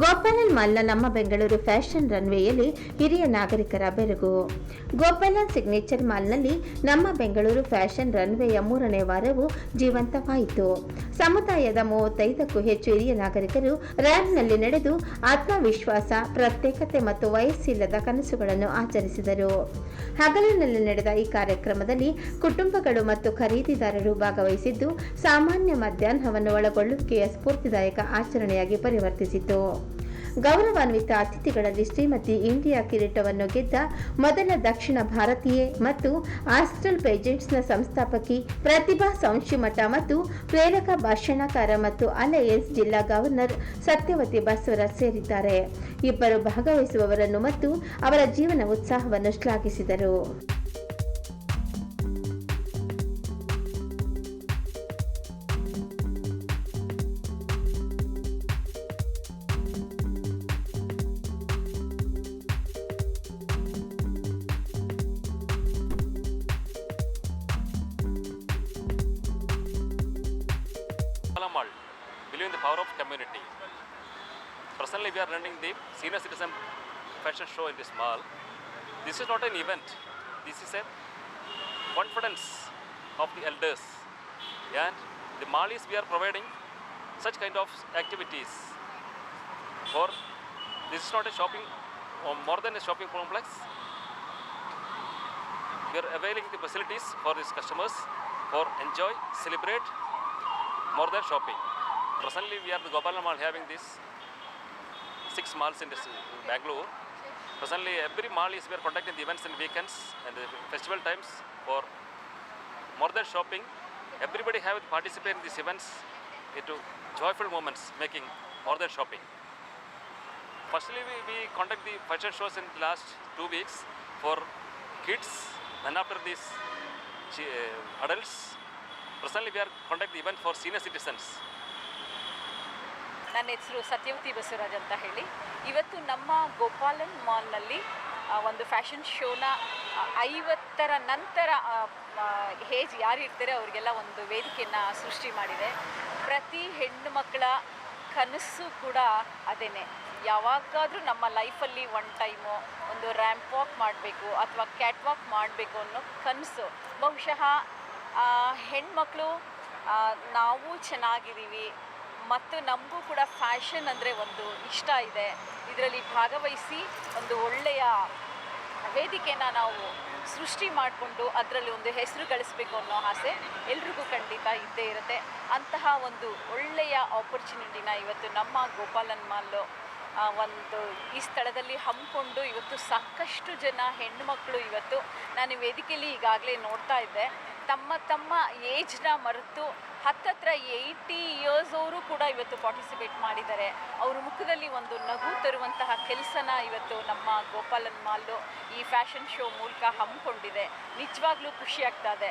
ಗೋಪಾಲನ್ ಮಾಲ್ನ ನಮ್ಮ ಬೆಂಗಳೂರು ಫ್ಯಾಷನ್ ರನ್ವೇಯಲ್ಲಿ ಹಿರಿಯ ನಾಗರಿಕರ ಬೆರಗು. ಗೋಪಾಲನ್ ಸಿಗ್ನೇಚರ್ ಮಾಲ್ನಲ್ಲಿ ನಮ್ಮ ಬೆಂಗಳೂರು ಫ್ಯಾಷನ್ ರನ್ವೇಯ ಮೂರನೇ ವಾರವು ಜೀವಂತವಾಯಿತು. ಸಮುದಾಯದ ಮೂವತ್ತೈದಕ್ಕೂ ಹೆಚ್ಚು ಹಿರಿಯ ನಾಗರಿಕರು ರ್ಯಾಂಪ್ನಲ್ಲಿ ನಡೆದು ಆತ್ಮವಿಶ್ವಾಸ, ಪ್ರತ್ಯೇಕತೆ ಮತ್ತು ವಯಸ್ಸಿಲ್ಲದ ಕನಸುಗಳನ್ನು ಆಚರಿಸಿದರು. ಹಗಲಿನಲ್ಲಿ ನಡೆದ ಈ ಕಾರ್ಯಕ್ರಮದಲ್ಲಿ ಕುಟುಂಬಗಳು ಮತ್ತು ಖರೀದಿದಾರರು ಭಾಗವಹಿಸಿದ್ದು, ಸಾಮಾನ್ಯ ಮಧ್ಯಾಹ್ನವನ್ನು ಒಳಗೊಳ್ಳುವಿಕೆಯ ಸ್ಫೂರ್ತಿದಾಯಕ ಆಚರಣೆಯಾಗಿ ಪರಿವರ್ತಿಸಿತು. ಗೌರವಾನ್ವಿತ ಅತಿಥಿಗಳಲ್ಲಿ ಶ್ರೀಮತಿ ಇಂಡಿಯಾ ಕಿರೀಟವನ್ನು ಗೆದ್ದ ಮೊದಲ ದಕ್ಷಿಣ ಭಾರತೀಯೆ ಮತ್ತು ಆಸ್ಟ್ರಲ್ ಪೇಜೆಂಟ್ಸ್ನ ಸಂಸ್ಥಾಪಕಿ ಪ್ರತಿಭಾ ಸಂಶಿಮಠ ಮತ್ತು ಪ್ರೇರಕ ಭಾಷಣಕಾರ ಮತ್ತು ಅಲಯನ್ಸ್ ಜಿಲ್ಲಾ ಗವರ್ನರ್ ಸತ್ಯವತಿ ಬಸವರಾಜ್ ಸೇರಿದ್ದಾರೆ. ಇಬ್ಬರು ಭಾಗವಹಿಸುವವರನ್ನು ಮತ್ತು ಅವರ ಜೀವನ ಉತ್ಸಾಹವನ್ನು ಶ್ಲಾಘಿಸಿದರು. Mall, believe in the power of community. Presently, we are running the senior citizen fashion show in this mall. This is not an event. This is a confidence of the elders. And the mall is we are providing such kind of activities for this is not a shopping or more than a shopping complex. We are availing the facilities for these customers for enjoy, celebrate more than shopping. Presently, we are the Gopalan Mall having this six malls in this uh, Bangalore. Presently, every mall is we are conducting the events in weekends and the festival times for more than shopping. Everybody have to participate in these events into joyful moments, making more than shopping. Firstly, we, we conduct the fashion shows in the last two weeks for kids, and after this, uh, adults. Presently, we are the event for senior citizens. ನನ್ನ ಹೆಸರು ಸತ್ಯವತಿ ಬಸವರಾಜ್ ಅಂತ ಹೇಳಿ. ಇವತ್ತು ನಮ್ಮ ಗೋಪಾಲನ್ ಮಾಲ್ನಲ್ಲಿ ಒಂದು fashion ಶೋನ ಐವತ್ತರ ನಂತರ haze ಯಾರು ಇರ್ತಾರೆ ಅವರಿಗೆಲ್ಲ ಒಂದು ವೇದಿಕೆಯನ್ನು ಸೃಷ್ಟಿ ಮಾಡಿದೆ. ಪ್ರತಿ ಹೆಣ್ಣು ಮಕ್ಕಳ ಕನಸು ಕೂಡ ಅದೇನೆ. ಯಾವಾಗಾದರೂ ನಮ್ಮ ಲೈಫಲ್ಲಿ ಒನ್ ಟೈಮು ಒಂದು ರ್ಯಾಂಪ್ ವಾಕ್ ಮಾಡಬೇಕು ಅಥವಾ ಕ್ಯಾಟ್ ವಾಕ್ ಮಾಡಬೇಕು ಅನ್ನೋ ಕನಸು. ಬಹುಶಃ ಹೆಣ್ಮಕ್ಳು ನಾವು ಚೆನ್ನಾಗಿದ್ದೀವಿ ಮತ್ತು ನಮಗೂ ಕೂಡ ಫ್ಯಾಷನ್ ಅಂದರೆ ಒಂದು ಇಷ್ಟ ಇದೆ. ಇದರಲ್ಲಿ ಭಾಗವಹಿಸಿ ಒಂದು ಒಳ್ಳೆಯ ವೇದಿಕೆನ ನಾವು ಸೃಷ್ಟಿ ಮಾಡಿಕೊಂಡು ಅದರಲ್ಲಿ ಒಂದು ಹೆಸರು ಗಳಿಸ್ಬೇಕು ಅನ್ನೋ ಆಸೆ ಎಲ್ರಿಗೂ ಖಂಡಿತ ಇದ್ದೇ ಇರುತ್ತೆ. ಅಂತಹ ಒಂದು ಒಳ್ಳೆಯ ಆಪರ್ಚುನಿಟಿನ ಇವತ್ತು ನಮ್ಮ ಗೋಪಾಲನ್ ಮಾಲು ಒಂದು ಈ ಸ್ಥಳದಲ್ಲಿ ಹಮ್ಮಿಕೊಂಡು ಇವತ್ತು ಸಾಕಷ್ಟು ಜನ ಹೆಣ್ಣುಮಕ್ಕಳು ಇವತ್ತು ನಾನು ವೇದಿಕೆಯಲ್ಲಿ ಈಗಾಗಲೇ ನೋಡ್ತಾ ಇದ್ದೆ. ತಮ್ಮ ತಮ್ಮ ಏಜ್ನ ಮರೆತು ಹತ್ತತ್ರ ಏಯ್ಟಿ ಇಯರ್ಸ್ ಅವರು ಕೂಡ ಇವತ್ತು ಪಾರ್ಟಿಸಿಪೇಟ್ ಮಾಡಿದ್ದಾರೆ. ಅವ್ರ ಮುಖದಲ್ಲಿ ಒಂದು ನಗು ತರುವಂತಹ ಕೆಲಸನ ಇವತ್ತು ನಮ್ಮ ಗೋಪಾಲನ್ ಮಾಲ್ಲು ಈ ಫ್ಯಾಷನ್ ಶೋ ಮೂಲಕ ಹಮ್ಮಿಕೊಂಡಿದೆ. ನಿಜವಾಗ್ಲೂ ಖುಷಿ ಆಗ್ತಾ ಇದೆ.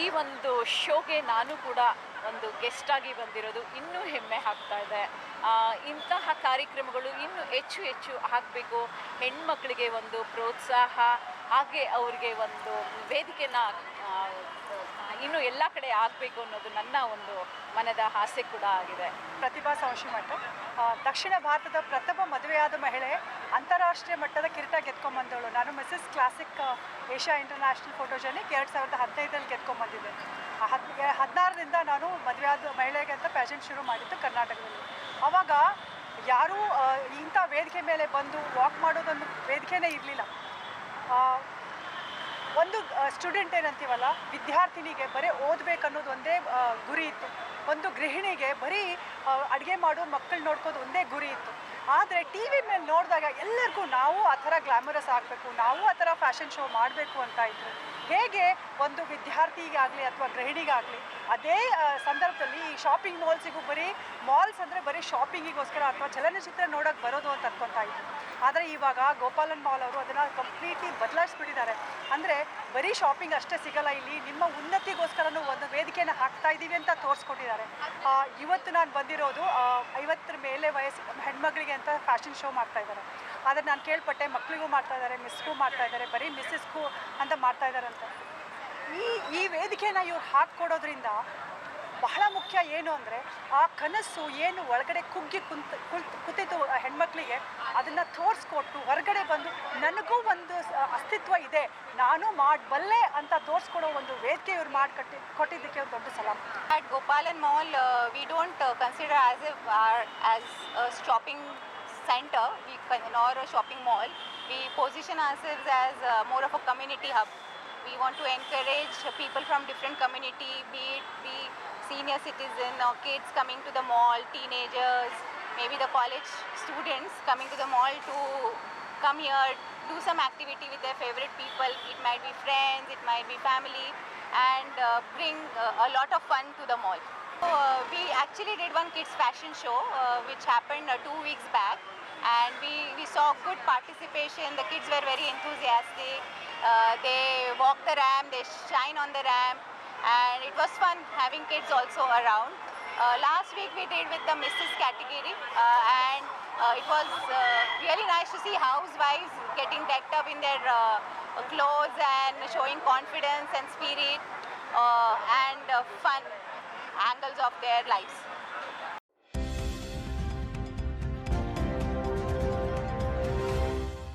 ಈ ಒಂದು ಶೋಗೆ ನಾನು ಕೂಡ ಒಂದು ಗೆಸ್ಟ್ ಆಗಿ ಬಂದಿರೋದು ಇನ್ನೂ ಹೆಮ್ಮೆ ಆಗ್ತಾ ಇದೆ. ಇಂತಹ ಕಾರ್ಯಕ್ರಮಗಳು ಇನ್ನೂ ಹೆಚ್ಚು ಹೆಚ್ಚು ಆಗಬೇಕು. ಹೆಣ್ಮಕ್ಳಿಗೆ ಒಂದು ಪ್ರೋತ್ಸಾಹ, ಹಾಗೆ ಅವರಿಗೆ ಒಂದು ವೇದಿಕೆನ ಇನ್ನೂ ಎಲ್ಲ ಕಡೆ ಆಗಬೇಕು ಅನ್ನೋದು ನನ್ನ ಒಂದು ಮನದ ಆಸೆ ಕೂಡ ಆಗಿದೆ. ಪ್ರತಿಭಾ ಸಂಶಿಮಠ ದಕ್ಷಿಣ ಭಾರತದ ಪ್ರಥಮ ಮದುವೆಯಾದ ಮಹಿಳೆ, ಅಂತಾರಾಷ್ಟ್ರೀಯ ಮಟ್ಟದ ಕಿರೀಟ ಗೆದ್ಕೊಂಬಂದವಳು. ನಾನು Mrs Classic Asia International Photogenic ಎರಡು ಸಾವಿರದ ಹದಿನೈದರಲ್ಲಿ ಗೆದ್ಕೊಂಬಂದಿದ್ದೆ. ಹದ್, ಹದಿನಾರರಿಂದ ನಾನು ಮದುವೆಯಾದ ಮಹಿಳೆಗೆ ಅಂತ ಪ್ಯಾಜೆಂಟ್ ಶುರು ಮಾಡಿದ್ದು ಕರ್ನಾಟಕದಲ್ಲಿ. ಆವಾಗ ಯಾರೂ ಇಂಥ ವೇದಿಕೆ ಮೇಲೆ ಬಂದು ವಾಕ್ ಮಾಡೋದೊಂದು ವೇದಿಕೆನೇ ಇರಲಿಲ್ಲ. ಒಂದು ಸ್ಟೂಡೆಂಟ್ ಏನಂತೀವಲ್ಲ, ವಿದ್ಯಾರ್ಥಿನಿಗೆ ಬರೀ ಓದಬೇಕನ್ನೋದು ಒಂದೇ ಗುರಿ ಇತ್ತು. ಒಂದು ಗೃಹಿಣಿಗೆ ಬರೀ ಅಡುಗೆ ಮಾಡೋ ಮಕ್ಕಳು ನೋಡ್ಕೋದು ಒಂದೇ ಗುರಿ ಇತ್ತು. ಆದರೆ ಟಿ ವಿ ಮೇಲೆ ನೋಡಿದಾಗ ಎಲ್ಲರಿಗೂ ನಾವು ಆ ಥರ ಗ್ಲಾಮರಸ್ ಆಗಬೇಕು, ನಾವು ಆ ಥರ ಫ್ಯಾಷನ್ ಶೋ ಮಾಡಬೇಕು ಅಂತ ಇತ್ತು ಹೇಗೆ ಒಂದು ವಿದ್ಯಾರ್ಥಿಗಾಗಲಿ ಅಥವಾ ಗೃಹಿಣಿಗಾಗಲಿ ಅದೇ ಸಂದರ್ಭದಲ್ಲಿ ಈ ಶಾಪಿಂಗ್ ಮಾಲ್ಸಿಗೂ ಬರೀ ಮಾಲ್ಸ್ ಅಂದರೆ ಬರೀ ಶಾಪಿಂಗಿಗೋಸ್ಕರ ಅಥವಾ ಚಲನಚಿತ್ರ ನೋಡೋಕೆ ಬರೋದು ಅಂತ ಅನ್ಕೊತಾ ಇದ್ದರು ಆದರೆ ಇವಾಗ ಗೋಪಾಲನ್ ಮಾಲ್ ಅವರು ಅದನ್ನು ಕಂಪ್ಲೀಟ್ಲಿ ಬದಲಾಯಿಸ್ಬಿಟ್ಟಿದ್ದಾರೆ. ಅಂದರೆ ಬರೀ ಶಾಪಿಂಗ್ ಅಷ್ಟೇ ಸಿಗಲ್ಲ ಇಲ್ಲಿ, ನಿಮ್ಮ ಉನ್ನತಿಗೋಸ್ಕರನೂ ಒಂದು ವೇದಿಕೆಯನ್ನು ಹಾಕ್ತಾ ಇದ್ದೀವಿ ಅಂತ ತೋರಿಸ್ಕೊಟ್ಟಿದ್ದಾರೆ. ಇವತ್ತು ನಾನು ಬಂದಿರೋದು ಐವತ್ತರ ಮೇಲೆ ವಯಸ್ಸು ಹೆಣ್ಮಗಳಿಗೆ ಅಂತ ಫ್ಯಾಷನ್ ಶೋ ಮಾಡ್ತಾ ಇದ್ದಾರೆ. ಆದರೆ ನಾನು ಕೇಳ್ಪಟ್ಟೆ ಮಕ್ಕಳಿಗೂ ಮಾಡ್ತಾ ಇದ್ದಾರೆ ಮಿಸ್ಗೂ ಮಾಡ್ತಾ ಇದ್ದಾರೆ ಬರೀ ಮಿಸ್ಸಸ್ಗೂ ಅಂತ ಮಾಡ್ತಾ ಈ ಈ ವೇದಿಕೆನ ಇವ್ರು ಹಾಕ್ಕೊಡೋದ್ರಿಂದ ಬಹಳ ಮುಖ್ಯ ಏನು ಅಂದರೆ ಆ ಕನಸು ಏನು ಒಳಗಡೆ ಕುಗ್ಗಿ ಕುಂತ ಕುಂತ್ ಕುತಿತು ಹೆಣ್ಮಕ್ಳಿಗೆ, ಅದನ್ನು ತೋರಿಸ್ಕೊಟ್ಟು ಹೊರಗಡೆ ಬಂದು ನನಗೂ ಒಂದು ಅಸ್ತಿತ್ವ ಇದೆ, ನಾನು ಮಾಡಬಲ್ಲೆ ಅಂತ ತೋರಿಸ್ಕೊಡೋ ಒಂದು ವೇದಿಕೆ ಇವ್ರು ಮಾಡಿ ಕಟ್ಟಿ ಕೊಟ್ಟಿದ್ದಕ್ಕೆ ಒಂದು ದೊಡ್ಡ ಸಲಾಮ್ at Gopalan Mall we don't consider as a as stopping center we con- nor a shopping mall. We position ourselves as uh, more of a community hub. We want to encourage people from different community, be it be senior citizen or kids coming to the mall, teenagers, maybe the college students coming to the mall to come here, do some activity with their favorite people. It might be friends, it might be family, and uh, bring uh, a lot of fun to the mall. Uh, we actually did one kids fashion show uh, which happened uh, two weeks back. And we, we saw good participation. The kids were very enthusiastic. Uh, they walk the ramp they shine on the ramp. And it was fun having kids also around. Uh, last week we did with the Mrs. category. Uh, and uh, it was uh, really nice to see housewives getting decked up in their uh, clothes and showing confidence and spirit. Uh, and uh, fun angles of their lives.